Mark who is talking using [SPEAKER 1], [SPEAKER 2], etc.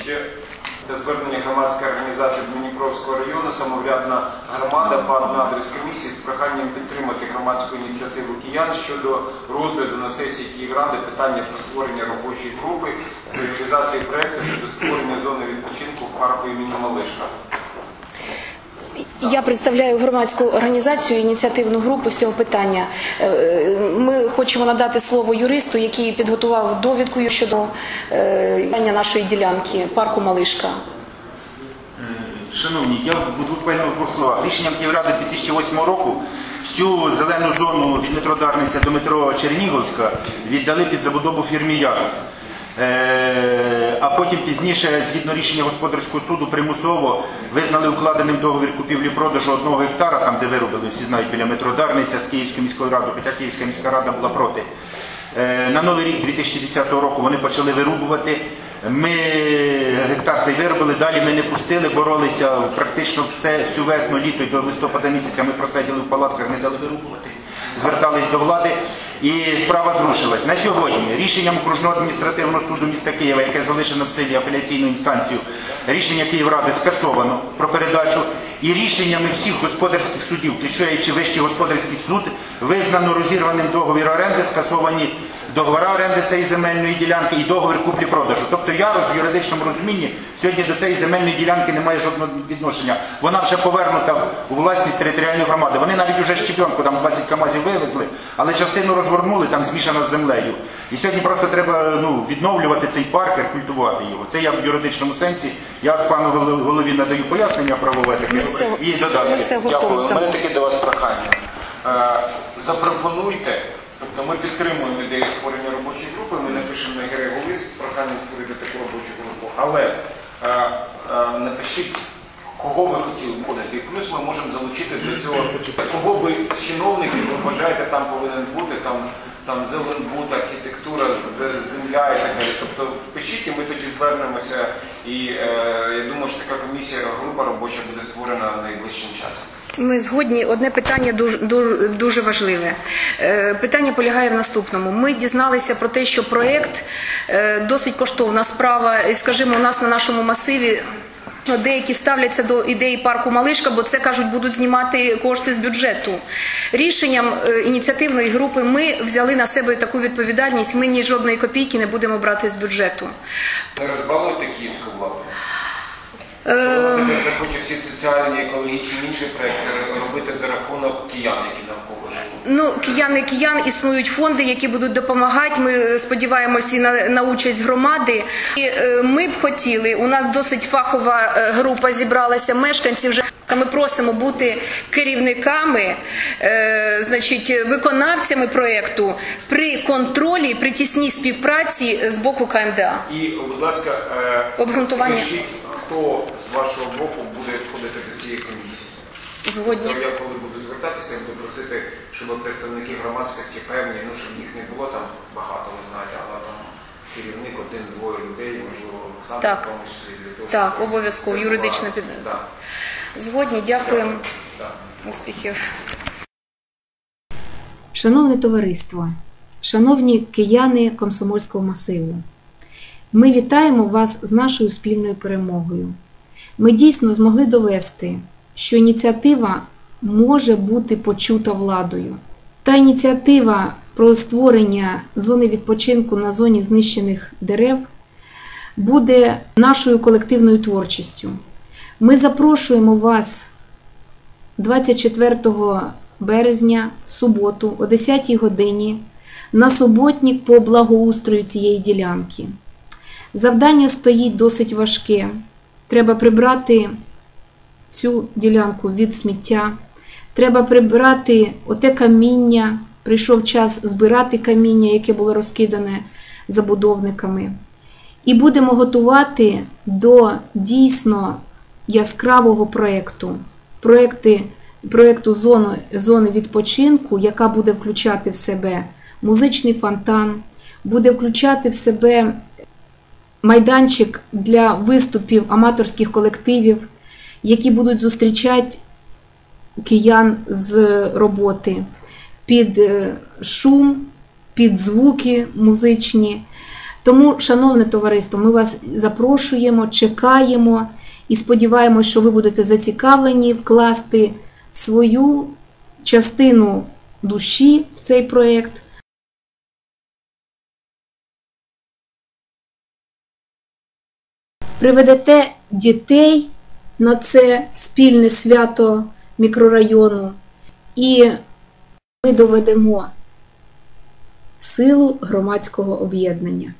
[SPEAKER 1] ще для звернення громадської організації Дніпровського району самоврядна громада пан на адрес комісії з проханням підтримати громадську ініціативу киян щодо розгляду на сесії Київради питання про створення робочої групи з реалізації проєкту щодо створення зони відпочинку в парку імені Малишка.
[SPEAKER 2] Я представляю громадську організацію, ініціативну групу з цього питання. Е, е, Ми хочемо надати слово юристу, який підготував довідку щодо е, питання нашої ділянки парку Малишка.
[SPEAKER 3] Шановні, я буквально словах. Рішенням Київради 2008 року всю зелену зону від метро Дарниця до метро Чернігівська віддали під забудову фірмі Ярус. Е, А потім пізніше, згідно рішення господарського суду, примусово визнали укладеним договір купівлі-продажу одного гектара, там де виробили, всі знають, біля метро Дарниця з Київською міською радою, хоча Київська міська рада була проти. Е, На новий рік 2010 року вони почали вирубувати. Ми гектар цей виробили, далі ми не пустили, боролися практично все, всю весну, літо і до листопада місяця. Ми просиділи в палатках, не дали вирубувати. Звертались до влади і справа зрушилась. На сьогодні рішенням окружного адміністративного суду міста Києва, яке залишено в силі апеляційною інстанцією, рішення Київради скасовано про передачу, і рішеннями всіх господарських судів, включаючи Вищий господарський суд, визнано розірваним договір оренди, скасовані договора оренди цієї земельної ділянки і договір куплі-продажу. Тобто я в юридичному розумінні сьогодні до цієї земельної ділянки не має жодного відношення. Вона вже повернута у власність територіальної громади. Вони навіть вже щепенку, там 20 камазів вивезли, але частину розгорнули, там змішана з землею. І сьогодні просто треба ну, відновлювати цей парк і культувати його. Це я в юридичному сенсі. Я з пану голові надаю пояснення правове таке
[SPEAKER 2] все-
[SPEAKER 3] і
[SPEAKER 2] Ми
[SPEAKER 3] додатки.
[SPEAKER 2] все
[SPEAKER 1] Дякую. У мене таке до вас прохання. Е, Запропонуйте, тобто ми підтримуємо ідею створення робочої групи, ми напишемо на Герегу лист з проханням створити таку робочу групу. Але е, е, напишіть, кого ви хотіли подати. І плюс ми можемо залучити до цього, кого з чиновників ви вважаєте там повинен бути, там, там зеленбуд, архітектура, земля і так далі. Тобто впишіть, і ми тоді звернемося. І е, я думаю, що така комісія, група робоча буде створена найближчим часом.
[SPEAKER 2] Ми згодні. Одне питання дуже, дуже, важливе. Е, Питання полягає в наступному. Ми дізналися про те, що проєкт е, досить коштовна справа. І, скажімо, у нас на нашому масиві. Деякі ставляться до ідеї парку Малишка, бо це кажуть, будуть знімати кошти з бюджету. Рішенням е, ініціативної групи ми взяли на себе таку відповідальність. Ми ні жодної копійки не будемо брати з бюджету.
[SPEAKER 1] Не розбалуйте київську владу.
[SPEAKER 2] Е,
[SPEAKER 1] захоче всі соціальні, екологічні інші проекти робити за рахунок киян, які навколо живуть.
[SPEAKER 2] Ну, кияни киян існують фонди, які будуть допомагати. Ми сподіваємося і на, на участь громади. І е, ми б хотіли. У нас досить фахова е, група зібралася мешканців. Вже ми просимо бути керівниками, е, значить, виконавцями проєкту при контролі, при тісній співпраці з боку КМДА.
[SPEAKER 1] І, будь ласка, е,
[SPEAKER 2] Обґрунтування.
[SPEAKER 1] Хто з вашого боку буде входити до цієї комісії.
[SPEAKER 2] Згодні.
[SPEAKER 1] То я коли буду звертатися, я буду просити, щоб представники громадськості певні, ну щоб їх не було там багато, ви знаєте, але там керівник один-двоє людей, можливо, сам
[SPEAKER 2] Так.
[SPEAKER 1] в тому числі для того,
[SPEAKER 2] Так,
[SPEAKER 1] щоб
[SPEAKER 2] обов'язково,
[SPEAKER 1] це
[SPEAKER 2] юридично
[SPEAKER 1] була-
[SPEAKER 2] під-
[SPEAKER 1] Да.
[SPEAKER 2] Згодні, дякуємо.
[SPEAKER 1] Да.
[SPEAKER 2] Успіхів.
[SPEAKER 4] Шановне товариство, шановні кияни комсомольського масиву, ми вітаємо вас з нашою спільною перемогою. Ми дійсно змогли довести, що ініціатива може бути почута владою. Та ініціатива про створення зони відпочинку на зоні знищених дерев буде нашою колективною творчістю. Ми запрошуємо вас 24 березня в суботу о 10 годині на суботник по благоустрою цієї ділянки. Завдання стоїть досить важке. Треба прибрати цю ділянку від сміття. Треба прибрати оте каміння. Прийшов час збирати каміння, яке було розкидане забудовниками. І будемо готувати до дійсно яскравого проєкту. Проєкти, проєкту зони, зони відпочинку, яка буде включати в себе музичний фонтан, буде включати в себе майданчик для виступів аматорських колективів, які будуть зустрічати киян з роботи під е, шум, під звуки музичні. Тому, шановне товариство, ми вас запрошуємо, чекаємо і сподіваємось, що ви будете зацікавлені вкласти свою частину душі в цей проєкт. Приведете дітей на це спільне свято мікрорайону, і ми доведемо силу громадського об'єднання.